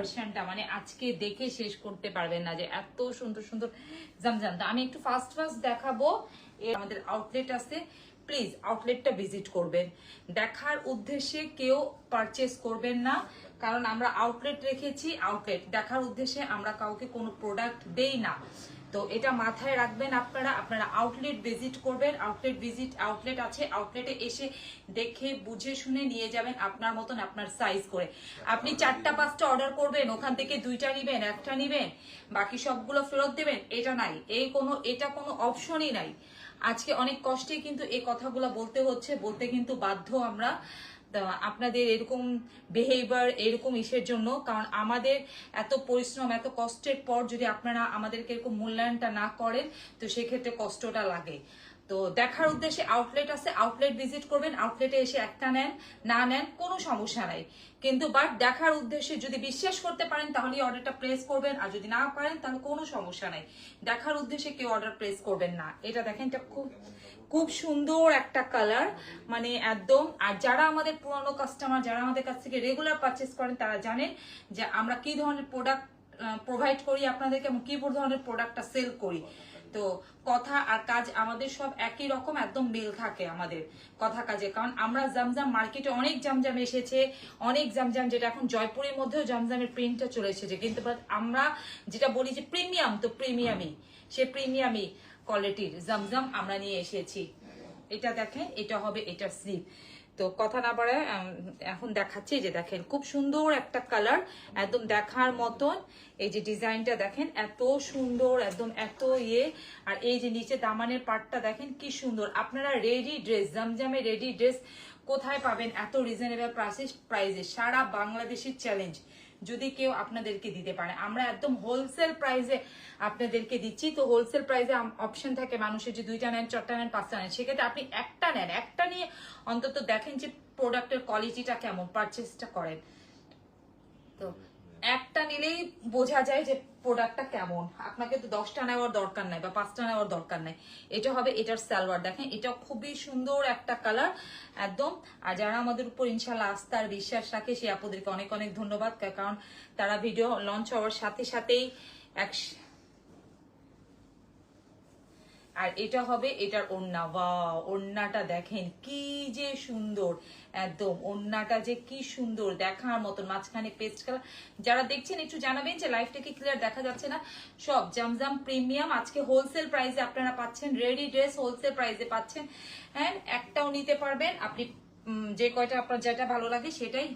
আজকে মানে আজকে দেখে শেষ করতে পারবেন না যে এত সুন্দর সুন্দর জামজাম। আমি একটু ফাস্ট ফাস্ট দেখাবো। আমাদের আউটলেট আছে। প্লিজ আউটলেটটা ভিজিট করবেন। দেখার উদ্দেশ্যে কেউ পারচেস করবেন না। কারণ আমরা আউটলেট রেখেছি আউটলেট দেখার উদ্দেশ্যে আমরা কাউকে কোনো প্রোডাক্ট দেই না। তো এটা মাথায় রাখবেন আপনারা আপনারা আউটলেট ভিজিট করবেন আউটলেট ভিজিট আউটলেট আছে আউটলেটে এসে দেখে, বুঝে, শুনে নিয়ে যাবেন আপনার মতন, আপনার সাইজ করে। আপনি চারটা, পাঁচটা অর্ডার করবেন, ওখান থেকে দুইটা নিবেন, একটা নিবেন, বাকি সবগুলো ফেরত দেবেন, এটা নাই। এই কোনো, এটা কোনো অপশনই নাই। আজকে অনেক কষ্টে কিন্তু এই কথাগুলো বলতে হচ্ছে, বলতে কিন্তু বাধ্য আমরা। আপনাদের এরকম বিহেভিয়ার এরকম ইসের জন্য, কারণ আমাদের এত পরিশ্রম, এত কষ্টের পর যদি আপনারা আমাদেরকে এরকম মূল্যায়নটা না করেন, তো সেক্ষেত্রে কষ্টটা লাগে। তো দেখার উদ্দেশ্যে আউটলেট আছে আউটলেট ভিজিট করবেন আউটলেটে এসে একটা নেন, না নেন, কোনো সমস্যা নাই। কিন্তু বাট দেখার উদ্দেশ্যে যদি বিশ্বাস করতে পারেন, তাহলে অর্ডারটা প্লেস করবেন, আর যদি না পারেন, তাহলে কোনো সমস্যা নাই। দেখার উদ্দেশ্যে কেউ অর্ডার প্লেস করবেন না। এটা দেখেন, এটা খুব খুব সুন্দর একটা কালার মানে একদম। আর যারা আমাদের পুরনো কাস্টমার যারা আমাদের কাছ থেকে রেগুলার পারচেস করেন, তারা জানেন যে আমরা কি ধরনের প্রোডাক্ট প্রোভাইড করি আপনাদেরকে এবং কি ধরনের প্রোডাক্টটা সেল করি। তো কথা আর কাজ আমাদের সব একই রকম একদম মিল থাকে আমাদের কথা কাজে। কারণ আমরা জামজাম মার্কেটে অনেক জামজাম এসেছে, অনেক জামজাম যেটা এখন জয়পুরের মধ্যেও জামজামের প্রিন্টটা চলে এসেছে। কিন্তু আমরা যেটা বলি যে প্রিমিয়াম তো প্রিমিয়ামই সে প্রিমিয়ামই কোয়ালিটির জামজাম আমরা নিয়ে এসেছি। এটা দেখেন, এটা হবে, এটা স্লিপ তো কথা না পারে এখন দেখাচ্ছি যে দেখেন, খুব সুন্দর একটা কালার একদম দেখার মতন। এই যে ডিজাইনটা দেখেন, এত সুন্দর, একদম এত ইয়ে। আর এই যে নিচে দামানের পার্টটা দেখেন, কি সুন্দর। আপনারা রেডি ড্রেস জামজামে রেডি ড্রেস কোথায় পাবেন? এত রিজনেবল প্রাইসে প্রাইসে সারা বাংলাদেশের চ্যালেঞ্জ যদি কেউ আপনাদেরকে দিতে পারে। আমরা একদম হোলসেল প্রাইসে আপনাদেরকে দিচ্ছি। তো হোলসেল প্রাইসে অপশন থাকে মানুষের যে দুইটা নেন, চারটা নেন, পাঁচটা নেন। সেক্ষেত্রে আপনি একটা নেন। একটা নিয়ে অন্তত দেখেন যে প্রোডাক্টের কোয়ালিটিটা কেমন পারচেসটা করেন। তো একটা নিলেই বোঝা যায় যে প্রোডাক্টটা কেমন। আপনাকে তো দশটা নেওয়ার দরকার নাই বা পাঁচটা নেওয়ার দরকার নাই। এটা হবে এটার সালোয়ার। দেখেন, এটা খুবই সুন্দর একটা কালার একদম। আর যারা আমাদের উপর ইনশাল্লাহ আস্থা আর বিশ্বাস রাখে সে আপুদেরকে অনেক অনেক ধন্যবাদ। কারণ তারা ভিডিও লঞ্চ হওয়ার সাথে সাথেই এক আর এটা হবে এটার ওন্না বা ওন্নাটা দেখেন কি যে সুন্দর। একদম ওন্নাটা যে কি সুন্দর, দেখার মতন, মাঝখানে পেস্ট কালার যারা দেখছেন, একটু জানাবেন যে লাইফটা কি ক্লিয়ার দেখা যাচ্ছে না। সব জামজাম প্রিমিয়াম আজকে হোলসেল প্রাইসে আপনারা পাচ্ছেন রেডি ড্রেস হোলসেল প্রাইসে পাচ্ছেন। হ্যাঁ একটাও নিতে পারবেন, আপনি যে কয়টা আপনার যেটা ভালো লাগে সেটাই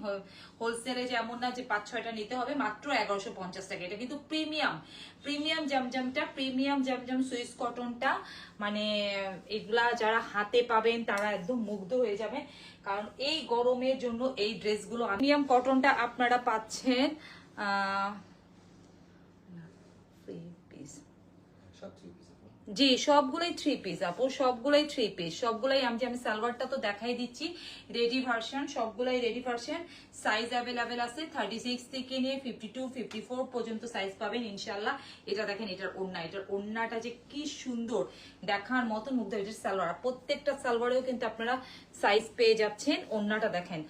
হোলসেলে যেমন না যে পাঁচ, ছয়টা নিতে হবে, মাত্র এগারোশো পঞ্চাশ টাকা। এটা কিন্তু প্রিমিয়াম প্রিমিয়াম জামজামটা প্রিমিয়াম জামজাম, সুইস কটনটা মানে এগুলা যারা হাতে পাবেন তারা একদম মুগ্ধ হয়ে যাবে। কারণ এই গরমের জন্য এই ড্রেসগুলো প্রিমিয়াম কটনটা আপনারা পাচ্ছেন আহ three piece। সব থ্রি পিস জি, সবগুলোই থ্রি পিস আপু, সবগুলোই থ্রি পিস সবগুলোই আমি আমি সালোয়ারটা তো দেখাই দিচ্ছি রেডি ভার্সন সবগুলোই রেডি ভার্সন সাইজ অ্যাভেলেবেল আছে থার্টি সিক্স থেকে নিয়ে ফিফটি টু ফিফটি ফোর পর্যন্ত সাইজ পাবেন ইনশাল্লাহ এটা দেখেন, এটার ওড়না, এটার ওড়নাটা যে কি সুন্দর, দেখার মতন মুগ্ধ এটার সালোয়ার। প্রত্যেকটা সালোয়ারেও কিন্তু আপনারা সাইজ পেয়ে যাচ্ছেন, ওড়নাটা দেখেন।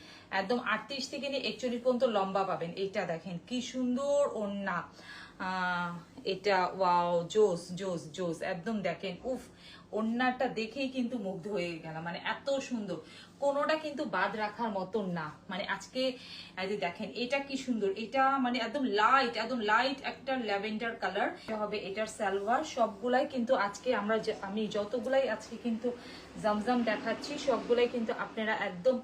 একদম আটত্রিশ থেকে নিয়ে একচল্লিশ পর্যন্ত লম্বা পাবেন এটা দেখেন, কি সুন্দর ওড়না। এটা ওয়াও জোস জোস জোস একদম দেখেন, উফ ওন্নাটা দেখেই কিন্তু মুগ্ধ হয়ে গেলাম মানে এত সুন্দর। কোনোটা কিন্তু বাদ রাখার মতন না মানে আজকে দেখেন, এটা কি সুন্দর, এটা মানে একদম লাইট একদম লাইট একটা ল্যাভেন্ডার কালার হবে, এটার সালোয়ার, সবগুলাই কিন্তু আজকে আমরা আমি যতগুলাই আজকে কিন্তু জামজাম দেখাচ্ছি, সবগুলাই কিন্তু আপনারা একদম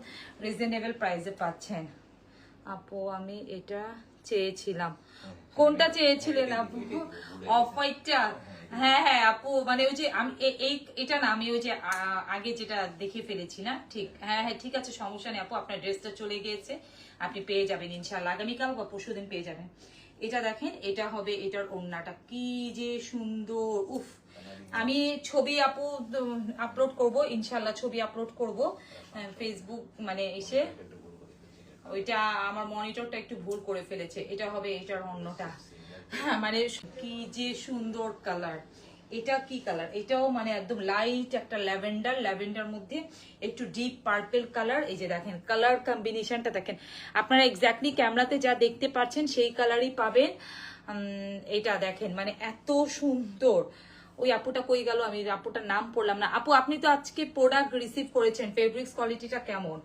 রিজনেবল প্রাইসে পাচ্ছেন। আপু, আমি এটা চেয়েছিলাম। কোনটা চেয়েছিলেন আপু? অফ হোয়াইটটা হ্যাঁ হ্যাঁ আপু মানে ওই যে আমি এই এটা না আমি ওই যে আগে যেটা দেখে ফেলেছি না? ঠিক হ্যাঁ হ্যাঁ ঠিক আছে সমস্যা নেই আপু আপনার ড্রেসটা চলে গিয়েছে আপনি পেয়ে যাবেন ইনশাল্লাহ আগামীকাল বা পরশু দিন পেয়ে যাবেন। এটা দেখেন এটা হবে এটার ওড়নাটা। কি যে সুন্দর উফ! আমি ছবি আপু আপলোড করব ইনশাল্লাহ ছবি আপলোড করব ফেসবুক মানে এসে। ওইটা আমার মনিটরটা একটু ভুল করে ফেলেছে। এটা হবে, এটার অন্যটা। মানে কি যে সুন্দর কালার। এটা কি কালার? এটাও মানে একদম লাইট একটা ল্যাভেন্ডার। ল্যাভেন্ডার মধ্যে একটু ডিপ পার্পেল কালার এই যে দেখেন কালার কম্বিনেশনটা দেখেন। আপনারা এক্স্যাক্টলি ক্যামেরাতে যা দেখতে পাচ্ছেন, সেই কালারই পাবেন। এটা দেখেন মানে এত সুন্দর। ওই আপুটা কই গেল? আমি আপুটার নাম পড়লাম না। আপু, আপনি তো আজকে প্রোডাক্ট রিসিভ করেছেন। ফেব্রিক্স কোয়ালিটিটা কেমন?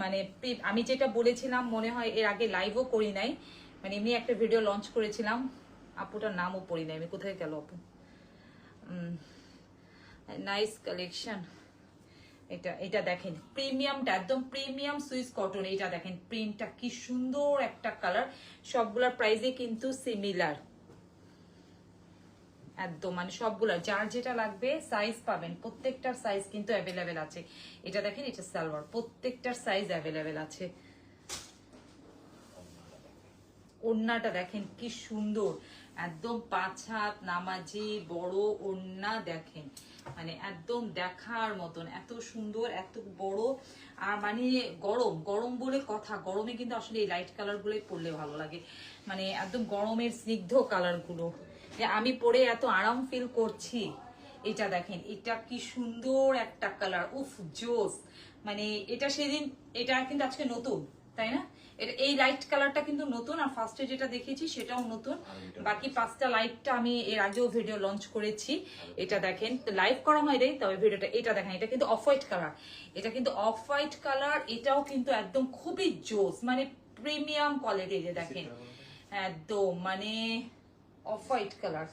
মানে আমি যেটা বলেছিলাম মনে হয় এর আগে লাইভও করি নাই। মানে এমনি একটা ভিডিও লঞ্চ করেছিলাম। আপুটার নামও পড়ি নাই। আমি কোথায় গেল আপু? নাইস কালেকশন এটা এটা দেখেন। প্রিমিয়ামটা একদম প্রিমিয়াম সুইস কটন এটা দেখেন। প্রিন্টটা কি সুন্দর একটা কালার সবগুলোর প্রাইসে কিন্তু সিমিলার একদম মানে সবগুলো, যার যেটা লাগবে সাইজ পাবেন। প্রত্যেকটার সাইজ কিন্তু অ্যাভেলেবেল আছে। এটা দেখেন, এটা সালোয়ার, প্রত্যেকটার সাইজ অ্যাভেলেবেল আছে। ওড়নাটা দেখেন, কি সুন্দর। একদম পাঁচ হাত নামাজি, বড় ওড়না দেখেন। মানে একদম দেখার মতন, এত সুন্দর, এত বড়। আর মানে গরম গরম বলে কথা। গরমে কিন্তু আসলে এই লাইট কালার গুলোই পরলে ভালো লাগে। মানে একদম গরমের স্নিগ্ধ কালারগুলো। যে আমি পরে এত আরাম ফিল করছি এটা দেখেন এটা কি সুন্দর একটা কালার উফ জোস। মানে এটা সেদিন এটা কিন্তু আজকে নতুন তাই না? এটা এই লাইট কালারটা কিন্তু নতুন আর ফার্স্টে যেটা দেখেছি সেটাও নতুন। বাকি পাঁচটা লাইটটা আমি এর আগেও ভিডিও লঞ্চ করেছি। এটা দেখেন লাইভ করা হয় রে তবে ভিডিওটা এটা দেখেন এটা কিন্তু অফ হোয়াইট কালার এটা কিন্তু অফ হোয়াইট কালার এটাও কিন্তু একদম খুবই জোস মানে প্রিমিয়াম কোয়ালিটি যে দেখেন। একদম মানে off white colour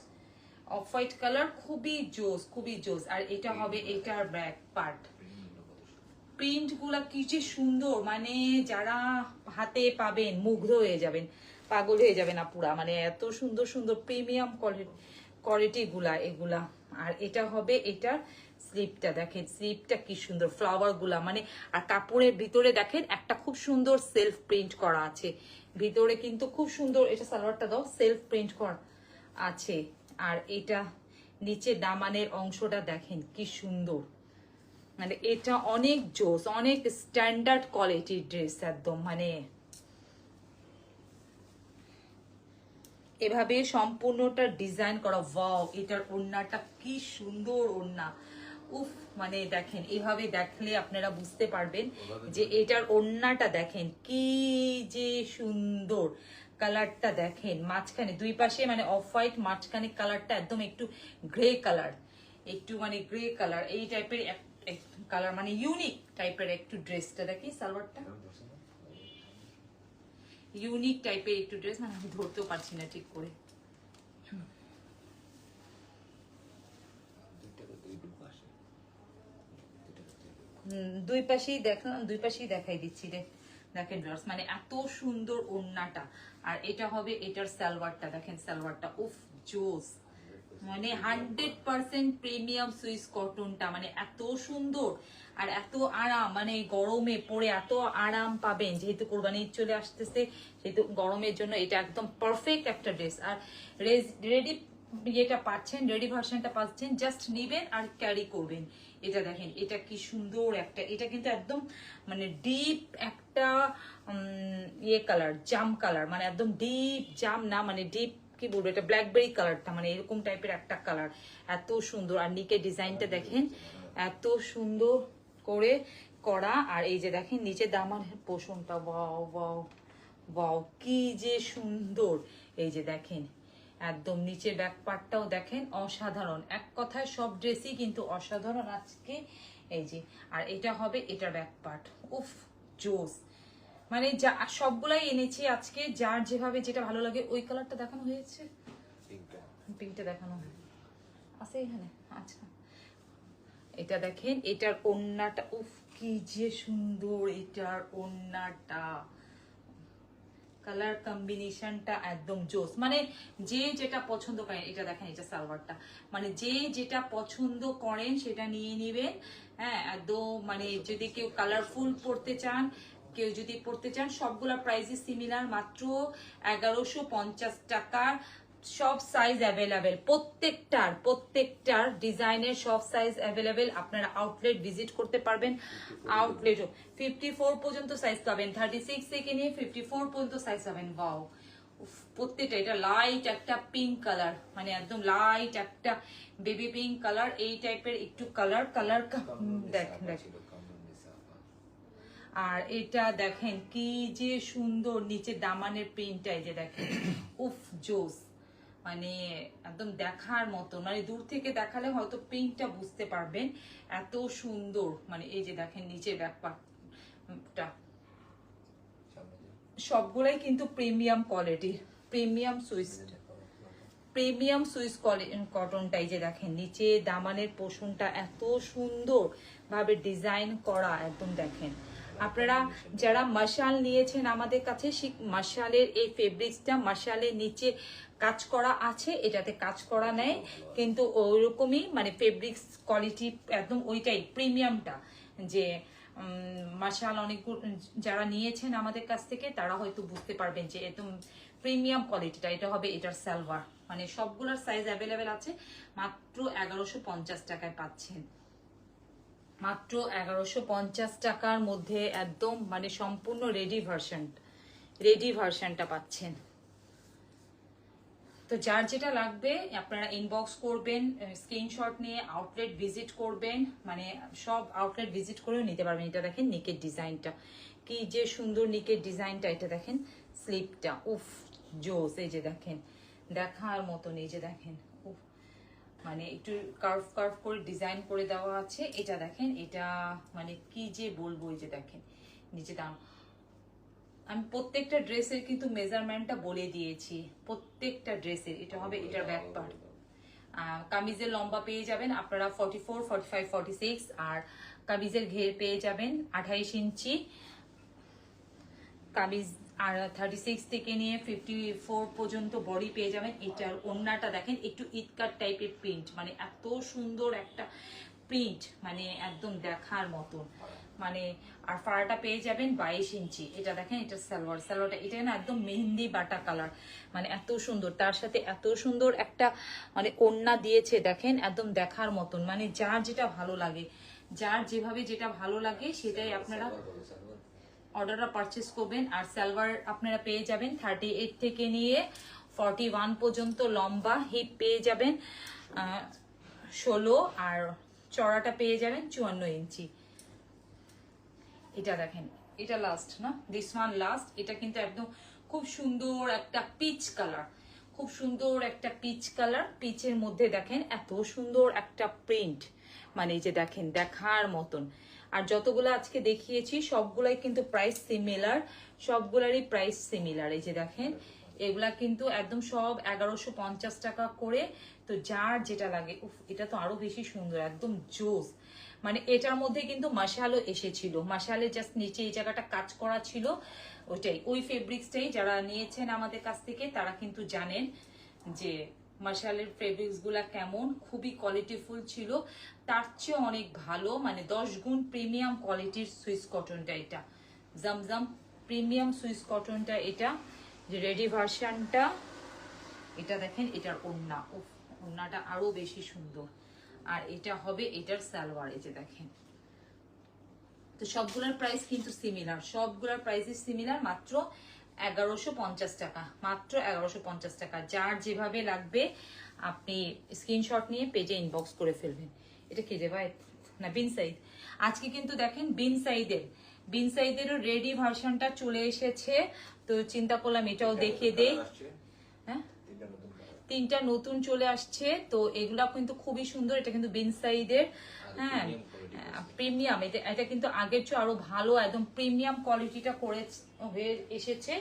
off white colour খুবই জোস খুবই জোস। আর এটা হবে এটার ব্যাক পার্ট প্রিন্টগুলা কি যে সুন্দর মানে যারা হাতে পাবেন মুগ্ধ হয়ে যাবেন পাগল হয়ে যাবেন আপুরা। মানে এত সুন্দর সুন্দর প্রিমিয়াম কোয়ালিটি গুলা এগুলা। আর এটা হবে এটার স্লিপটা দেখেন স্লিপটা কি সুন্দর ফ্লাওয়ারগুলা। মানে আর কাপড়ের ভিতরে দেখেন একটা খুব সুন্দর সেলফ প্রিন্ট করা আছে। ভিতরে কিন্তু খুব সুন্দর এটা সালোয়ারটা দাও সেলফ প্রিন্ট করা। আছে। আর এটা নিচে দামানের অংশটা দেখেন কি সুন্দর। মানে এটা অনেক জোস অনেক স্ট্যান্ডার্ড কোয়ালিটির ড্রেস একদম মানে এভাবে সম্পূর্ণটা ডিজাইন করা ওয়াও এটার ওড়নাটা কি সুন্দর ওড়না। উফ মানে দেখেন এভাবে দেখলে আপনারা বুঝতে পারবেন যে এটার ওড়নাটা দেখেন কি যে সুন্দর। কালারটা দেখেন, মাঝখানে, দুই পাশে মানে অফ হোয়াইট মাঝখানে কালারটা একদম একটু গ্রে কালার একটু মানে গ্রে কালার এই টাইপের কালার মানে ইউনিক টাইপের একটু ড্রেসটা দেখি, সালোয়ারটা। ইউনিক টাইপের একটু ড্রেস মানে আমি ধরতেও পারছি না ঠিক করে। দুই পাশেই দেখলাম দুই পাশেই দেখাই দিচ্ছি রে, দেখেন মানে এত সুন্দর ওড়নাটা। আর এটা হবে এটার সালোয়ারটা, দেখেন সালোয়ারটা, উফ, জোস। মানে হান্ড্রেড পার্সেন্ট প্রিমিয়াম সুইস কটনটা মানে এত সুন্দর আর এত আরাম মানে গরমে পরে এত আরাম পাবেন, যেহেতু কোরবানি চলে আসতেছে, সেহেতু গরমের জন্য এটা একদম পারফেক্ট একটা ড্রেস আর রেডি ইয়েটা পাচ্ছেন রেডি ভার্সনটা পাচ্ছেন জাস্ট নিবেন আর ক্যারি করবেন। এটা দেখেন, এটা কি সুন্দর একটা, এটা কিন্তু একদম মানে ডিপ একটা উম, ইয়ে কালার জাম কালার মানে একদম ডিপ জাম না মানে ডিপ কি বলব এটা ব্ল্যাকবেরি কালারটা মানে এরকম টাইপের একটা কালার এত সুন্দর আর নিকে ডিজাইনটা দেখেন এত সুন্দর করে করা আর এই যে দেখেন নিচে দামানের পোষণটা ওয়াও ওয়াও ওয়াও কি যে সুন্দর। এই যে দেখেন একদম নিচের ব্যাক পার্টটাও দেখেন অসাধারণ। এক কথায় সব ড্রেসই কিন্তু অসাধারণ আজকে। এই যে আর এটা হবে এটা ব্যাক পার্ট উফ জোস। মানে যা সবগুলাই এনেছি আজকে যার যেভাবে যেটা ভালো লাগে ওই কালারটা দেখানো হয়েছে? পিঙ্কটা দেখানো আছে এখানে? আচ্ছা। এটা দেখেন এটার ওন্নাটা উফ কি যে সুন্দর এটার ওন্নাটা। কালার কম্বিনেশনটা একদম জোস। মানে যে যেটা পছন্দ করেন এটা দেখেন এটা সালোয়ারটা। মানে যে যেটা পছন্দ করেন সেটা নিয়ে নেবেন। হ্যাঁ একদম মানে যদি কেউ কালারফুল পড়তে চান কেউ যদি পড়তে চান সবগুলা প্রাইসই সিমিলার মাত্র এগারোশো পঞ্চাশ টাকার সব সাইজ অ্যাভেলেবেল প্রত্যেকটার প্রত্যেকটার ডিজাইনের সব সাইজ অ্যাভেলেবেল আপনারা আউটলেট ভিজিট করতে পারবেন। আউটলেটও ফিফটি ফোর পর্যন্ত সাইজ পাবেন। থার্টি সিক্স থেকে নিয়ে ফিফটি ফোর পর্যন্ত সাইজ পাবেন। বাও প্রত্যেকটা। এটা লাইট একটা পিঙ্ক কালার মানে একদম লাইট একটা বেবি পিঙ্ক কালার এই টাইপের একটু কালার কালার দেখেন দেখ আর এটা দেখেন কি যে সুন্দর। নিচে দামানের প্রিন্টটা এই যে দেখেন। উফ জোস। মানে একদম দেখার মতো মানে দূর থেকে দেখালে হয়তো প্রিন্টটা বুঝতে পারবেন এত সুন্দর মানে এই যে দেখেন নিচে ব্যাকপার্টটা সবগুলাই কিন্তু প্রিমিয়াম কোয়ালিটির প্রিমিয়াম সুইস প্রিমিয়াম সুইস কটনটাই যে দেখেন, নিচে দামানের পোষণটা এত সুন্দর ভাবে ডিজাইন করা একদম দেখেন। আপনারা যারা মশাল নিয়েছেন আমাদের কাছে, সেই মশালের এই ফেব্রিক্সটা মশালের নিচে কাজ করা আছে, এটাতে কাজ করা নেই। কিন্তু ওইরকমই মানে ফেব্রিক্স কোয়ালিটি একদম ওইটাই প্রিমিয়ামটা যে মার্শাল অনেক যারা নিয়েছেন আমাদের কাছ থেকে, তারা হয়তো বুঝতে পারবেন যে একদম প্রিমিয়াম কোয়ালিটিটা এটা হবে এটার সালোয়ার মানে সবগুলোর সাইজ অ্যাভেলেবেল আছে, মাত্র এগারোশো টাকায় পাচ্ছেন। মাত্র এগারোশো টাকার মধ্যে একদম মানে সম্পূর্ণ রেডি ভার্সন রেডি ভার্সনটা পাচ্ছেন। তো যার যেটা লাগবে, আপনারা ইনবক্স করবেন স্ক্রিনশট নিয়ে আউটলেট ভিজিট করবেন মানে সব আউটলেট ভিজিট করেও নিতে পারবেন। এটা দেখেন নিকের ডিজাইনটা কি যে সুন্দর নিকের ডিজাইনটা এটা দেখেন স্লিপটা উফ, জোস, এই যে দেখেন, দেখার মতন, এই যে দেখেন, উফ মানে একটু কার্ভ কার্ভ করে ডিজাইন করে দেওয়া আছে। এটা দেখেন, এটা মানে কি যে বলব, এই যে দেখেন, নিচে দাম আমি প্রত্যেকটা ড্রেসের কিন্তু মেজারমেন্টটা বলে দিয়েছি। প্রত্যেকটা ড্রেসের, এটা হবে এটার ব্যাক পার্ট কামিজের লম্বা পেয়ে যাবেন, আপনারা forty four forty five forty six আর কামিজের ঘের পেয়ে যাবেন আঠাইশ ইঞ্চি। কামিজ আর থার্টি সিক্স থেকে নিয়ে ফিফটি ফোর পর্যন্ত বডি পেয়ে যাবেন। এটার ওন্নাটা দেখেন, একটু ইটকাট টাইপের প্রিন্ট মানে এত সুন্দর একটা প্রিন্ট মানে একদম দেখার মতন। মানে আর ফাড়াটা পেয়ে যাবেন বাইশ ইঞ্চি। এটা দেখেন এটা সালোয়ার। সালোয়ারটা এটা না একদম মেহেন্দি বাটা কালার। মানে এত সুন্দর তার সাথে এত সুন্দর একটা মানে ওন্না দিয়েছে দেখেন একদম দেখার মতন। মানে যার যেটা ভালো লাগে যার যেভাবে যেটা ভালো লাগে সেটাই আপনারা অর্ডারটা পারচেস করবেন। আর সালোয়ার আপনারা পেয়ে যাবেন থার্টি এইট থেকে নিয়ে ফর্টি ওয়ান পর্যন্ত লম্বা হিপ পেয়ে যাবেন ষোলো আর চড়াটা পেয়ে যাবেন চুয়ান্ন ইঞ্চি। এটা দেখেন, এটা লাস্ট না? দিস ওয়ান লাস্ট এটা কিন্তু একদম খুব সুন্দর একটা পিচ কালার খুব সুন্দর একটা পিচ কালার পিচের মধ্যে দেখেন এত সুন্দর একটা প্রিন্ট মানে এই যে দেখেন, দেখার মতন। আর যতগুলো আজকে দেখিয়েছি, সবগুলাই কিন্তু প্রাইস সিমিলার সবগুলারই প্রাইস সিমিলার এই যে দেখেন, এগুলা কিন্তু একদম সব এগারোশো পঞ্চাশ টাকা করে। তো যার যেটা লাগে, উফ, এটা তো আরও বেশি সুন্দর, একদম জোস। মানে এটার মধ্যে কিন্তু মাসালও এসেছিল। মাসালে জাস্ট নিচে এই জায়গাটা কাজ করা ছিল, ওইটাই। ওই ফেব্রিক্সটাই যারা নিয়েছেন আমাদের কাছ থেকে, তারা কিন্তু জানেন যে মাসালের ফেব্রিক্সগুলা কেমন, খুবই কোয়ালিটিফুল ছিল। তার চেয়ে অনেক ভালো মানে দশ গুণ প্রিমিয়াম কোয়ালিটির সুইস কটনটা এটা। জামজাম প্রিমিয়াম সুইস কটনটা এটা। যে রেডি ভার্সনটা এটা দেখেন, এটার ওড়না। উফ, ওড়নাটা আরও বেশি সুন্দর। আর এটা হবে এটার সালোয়ার এই যে দেখেন। তো সবগুলোর প্রাইস কিন্তু সিমিলার সবগুলোর প্রাইসই সিমিলার মাত্র এগারোশো পঞ্চাশ টাকা। মাত্র এগারোশো পঞ্চাশ টাকা। যার যেভাবে লাগবে আপনি স্ক্রিনশট নিয়ে পেজে ইনবক্স করে ফেলবেন। এটা কি রে ভাই? না বিন সাইদ আজকে কিন্তু দেখেন বিন সাইদের বিন সাইদেরও রেডি ভার্সনটা চলে এসেছে। তো চিন্তা করলাম এটাও দেখিয়ে দেই। হ্যাঁ? তিনটা নতুন চলে আসছে তো এগুলা কিন্তু খুবই সুন্দর এটা কিন্তু বিন সাইদের হ্যাঁ প্রিমিয়াম এটা এটা কিন্তু আগের চেয়ে আরও ভালো একদম প্রিমিয়াম কোয়ালিটিটা করে হয়ে এসেছে।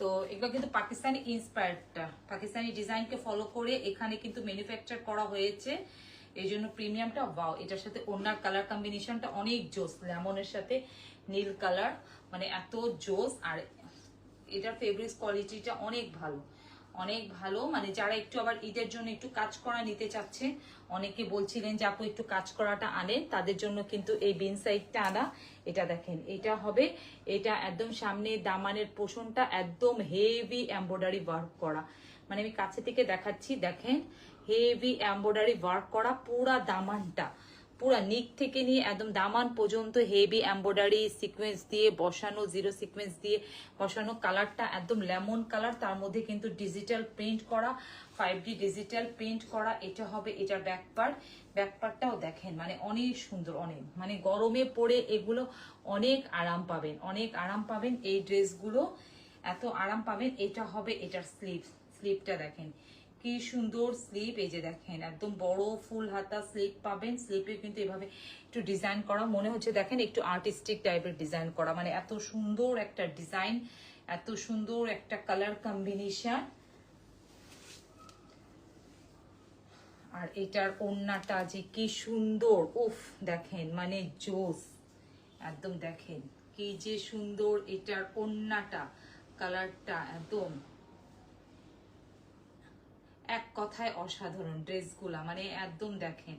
তো এগুলো কিন্তু পাকিস্তানি ইন্সপায়ার্ডটা পাকিস্তানি ডিজাইনকে ফলো করে এখানে কিন্তু ম্যানুফ্যাকচার করা হয়েছে। এই জন্য প্রিমিয়ামটা বাও এটার সাথে ওনার কালার কম্বিনেশনটা অনেক জোস লেমনের সাথে নীল কালার মানে এত জোস আর এটার ফেব্রিক্স কোয়ালিটিটা অনেক ভালো। অনেক ভালো। মানে যারা একটু আবার ঈদের জন্য একটু কাজ করা নিতে চাচ্ছে, অনেকে বলছিলেন যে, আপু, একটু কাজ করাটা আনেন। তাদের জন্য কিন্তু এই বিন সাইডটা আনা। এটা দেখেন, এটা হবে, এটা একদম সামনে দামানের পোষণটা একদম হেভি এম্ব্রয়ডারি ওয়ার্ক করা। মানে আমি কাছে থেকে দেখাচ্ছি, দেখেন, হেভি এম্ব্রয়ডারি ওয়ার্ক করা, পুরা দামানটা। পুরা নিক থেকে নিয়ে একদম দামান পর্যন্ত হেভি এম্ব্রয়ডারি সিকোয়েন্স দিয়ে, বসানো জিরো সিকোয়েন্স দিয়ে, বসানো কালারটা একদম লেমন কালার তার মধ্যে কিন্তু ডিজিটাল প্রিন্ট করা ফাইভ ডি ডিজিটাল প্রিন্ট করা, এটা হবে এটার ব্যাক পার্ট ব্যাক পার্টটাও দেখেন মানে অনেক সুন্দর, অনেক মানে গরমে পরে এগুলো অনেক আরাম পাবেন, অনেক আরাম পাবেন এই ড্রেসগুলো এত আরাম পাবেন, এটা হবে এটার স্লিভ স্লিভটা দেখেন। কি সুন্দর স্লিপ এই যে দেখেন, একদম বড় ফুল হাতা স্লিপ পাবেন। স্লিপে কিন্তু এভাবে একটু ডিজাইন করা। মনে হচ্ছে, দেখেন, একটু আর্টিস্টিক টাইপের ডিজাইন করা। মানে এত সুন্দর একটা ডিজাইন এত সুন্দর একটা কালার কম্বিনেশন আর এটার ওড়নাটা যে কি সুন্দর, উফ, দেখেন মানে জোস। একদম দেখেন, কি যে সুন্দর এটার ওড়নাটা কালারটা একদম। এক কথায় অসাধারণ ড্রেসগুলা মানে একদম দেখেন।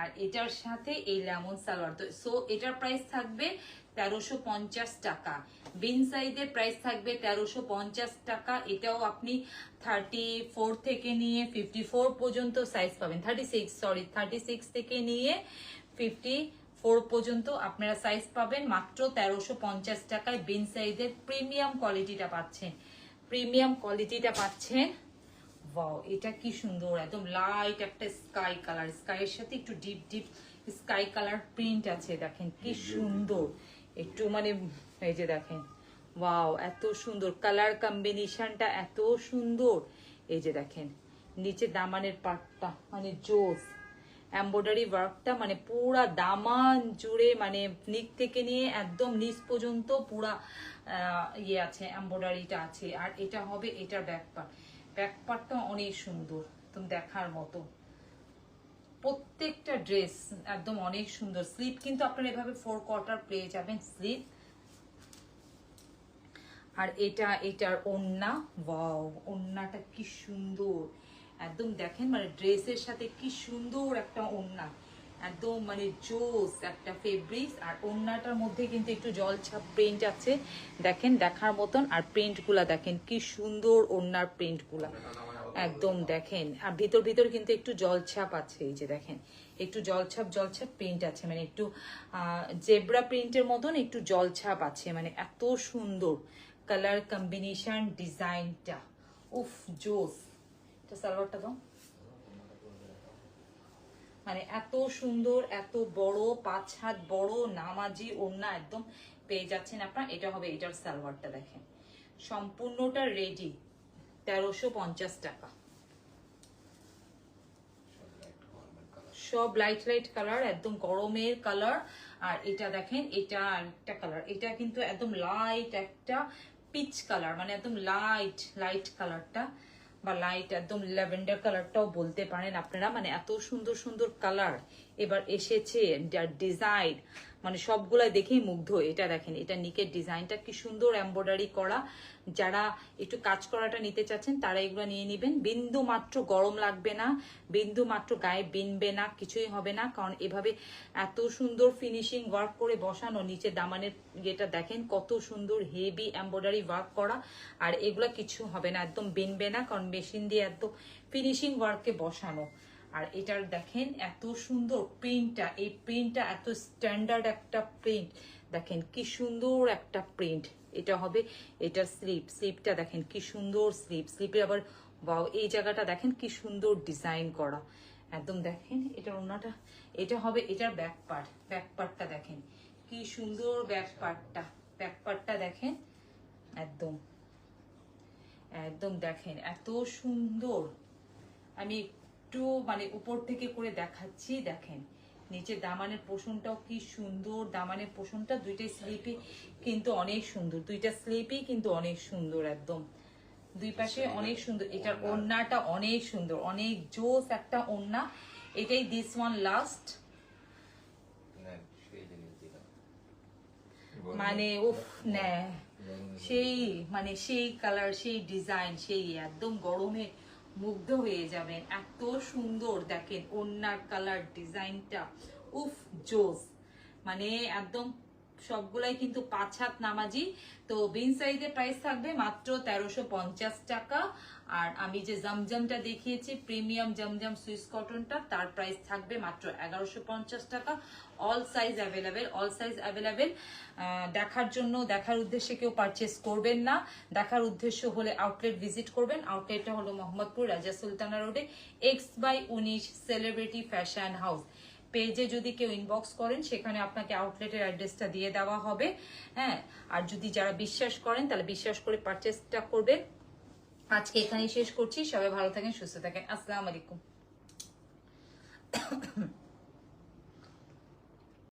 আর এটার সাথে এই লেমন সালোয়ার, তো সো এটার প্রাইস থাকবে তেরোশো পঞ্চাশ টাকা। বিন সাইজের প্রাইস থাকবে তেরোশো পঞ্চাশ টাকা। এটাও আপনি থার্টি ফোর থেকে নিয়ে ফিফটি ফোর পর্যন্ত সাইজ পাবেন। Thirty six sorry thirty six থেকে নিয়ে ফিফটি ফোর পর্যন্ত আপনারা সাইজ পাবেন। মাত্র তেরোশো পঞ্চাশ টাকায় বিন সাইজের প্রিমিয়াম কোয়ালিটিটা পাচ্ছেন। প্রিমিয়াম কোয়ালিটিটা পাচ্ছেন ওয়াও এটা কি সুন্দর একদম লাইট একটা স্কাই কালার স্কাই এর সাথে একটু deep deep sky colour print আছে দেখেন কি সুন্দর। একটু মানে এই যে দেখেন ওয়াও এত সুন্দর কালার কম্বিনেশনটা এত সুন্দর। এই যে দেখেন নিচে দামানের পাটটা মানে জোস। এম্ব্রয়ডারি ওয়ার্কটা মানে পুরা দামান জুড়ে মানে নিক থেকে নিয়ে একদম নিচ পর্যন্ত পুরা আহ, ইয়ে আছে এম্ব্রয়ডারিটা আছে। আর এটা হবে এটার ব্যাক পার্ট ব্যাক পার্টটা অনেক সুন্দর, একদম দেখার মতো। প্রত্যেকটা ড্রেস একদম অনেক সুন্দর। স্লিপ কিন্তু আপনারা এভাবে ফোর কোয়ার্টার পেয়ে যাবেন স্লিপ আর এটা, এটার ওন্না ওয়াও ওন্নাটা কি সুন্দর। একদম দেখেন মানে ড্রেসের সাথে কি সুন্দর একটা ওন্না। একদম মানে জোস, একটা ফেব্রিক্স আর ওন্নাটার মধ্যে কিন্তু একটু জলছাপ প্রিন্ট আছে। দেখেন, দেখার মতন। আর প্রিন্টগুলা দেখেন, কি সুন্দর ওন্নার প্রিন্টগুলা একদম দেখেন। আর ভিতর ভিতর কিন্তু একটু জলছাপ আছে, এই যে দেখেন। একটু জলছাপ জলছাপ প্রিন্ট আছে। মানে একটু জেব্রা প্রিন্টের মতন একটু জলছাপ আছে। মানে এত সুন্দর কালার কম্বিনেশন ডিজাইনটা উফ, জোস। এটা সালোয়ারটা দাও। মানে এত সুন্দর, এত বড়, পাঁচ হাত বড় নামাজি ওড়না একদম পেয়ে যাচ্ছেন আপনার। এটা হবে এটার সালোয়ারটা দেখেন। সম্পূর্ণটা রেডি তেরোশো পঞ্চাশ টাকা। সব লাইট লাইট কালার একদম গরমের কালার আর এটা দেখেন, এটা একটা কালার এটা কিন্তু একদম লাইট একটা পিচ কালার মানে একদম লাইট লাইট কালারটা বা লাইট একদম ল্যাভেন্ডার কালারটাও বলতে পারেন আপনারা। মানে এত সুন্দর সুন্দর কালার এবার এসেছে ডিজাইন মানে সবগুলা দেখেই মুগ্ধ, এটা দেখেন, এটা নিকের ডিজাইনটা কি সুন্দর এম্ব্রয়ডারি করা। যারা একটু কাজ করাটা নিতে চাচ্ছেন, তারা এগুলো নিয়ে নেবেন। বিন্দু মাত্র গরম লাগবে না, বিন্দু মাত্র গায়ে বিনবে না, কিছুই হবে না, কারণ এভাবে এত সুন্দর ফিনিশিং ওয়ার্ক করে বসানো, নিচে দামানের ইয়েটা দেখেন, কত সুন্দর হেভি এম্ব্রয়ডারি ওয়ার্ক করা, আর এগুলা কিছু হবে না, একদম বিনবে না, কারণ মেশিন দিয়ে একদম ফিনিশিং ওয়ার্কে বসানো। আর এটার দেখেন এত সুন্দর প্রিন্টটা এই প্রিন্টটা এত স্ট্যান্ডার্ড একটা প্রিন্ট দেখেন কি সুন্দর একটা প্রিন্ট এটা হবে, এটার স্লিপ স্লিপটা দেখেন কি সুন্দর স্লিপ স্লিপে আবার বাও এই জায়গাটা দেখেন কি সুন্দর ডিজাইন করা। একদম দেখেন, এটার ওনাটা এটা হবে এটার ব্যাক পার্ট ব্যাক পার্টটা দেখেন, কি সুন্দর ব্যাক পার্টটা ব্যাক পার্টটা দেখেন, একদম। একদম দেখেন, এত সুন্দর। আমি একটু মানে উপর থেকে করে দেখাচ্ছি দেখেন। নিচে দামানের পোষণটাও কি সুন্দর দামানের পোষণটা দুইটা স্লিপই কিন্তু অনেক সুন্দর দুইটা স্লিপই কিন্তু অনেক সুন্দর একদম। দুই পাশে অনেক সুন্দর এটার ওড়নাটা অনেক সুন্দর অনেক জোস একটা ওড়না। এটাই দিস ওয়ান লাস্ট মানে উফ নে সেই মানে সেই কালার সেই ডিজাইন সেই একদম গরমে মুগ্ধ হয়ে যাবেন। এত সুন্দর দেখেন ওনার কালার ডিজাইনটা উফ জোস। মানে একদম সবগুলাই কিন্তু পাঁচ হাত নামাজি। তো বিন সাইজের প্রাইস থাকবে মাত্র তেরোশো পঞ্চাশ টাকা। আর আমি যে জমজমটা দেখিয়েছি প্রিমিয়াম জমজম সুইস কটনটা তার প্রাইস থাকবে মাত্র এগারোশো পঞ্চাশ টাকা। All size available all size available দেখার জন্য, দেখার উদ্দেশ্যে কেউ পারচেস করবেন না। দেখার উদ্দেশ্য হলে আউটলেট ভিজিট করবেন। আউটলেটটা হলো মোহাম্মদপুর রাজা সুলতানা রোডে এক্স বাই উনিশ সেলিব্রিটি ফ্যাশন হাউস পেজে যদি কেউ ইনবক্স করেন, সেখানে আপনাকে আউটলেটের অ্যাড্রেসটা দিয়ে দেওয়া হবে। হ্যাঁ আর যদি যারা বিশ্বাস করেন, তাহলে বিশ্বাস করে পারচেসটা করবে আজকে এখানেই শেষ করছি। সবাই ভালো থাকেন, সুস্থ থাকেন। আসসালামু আলাইকুম।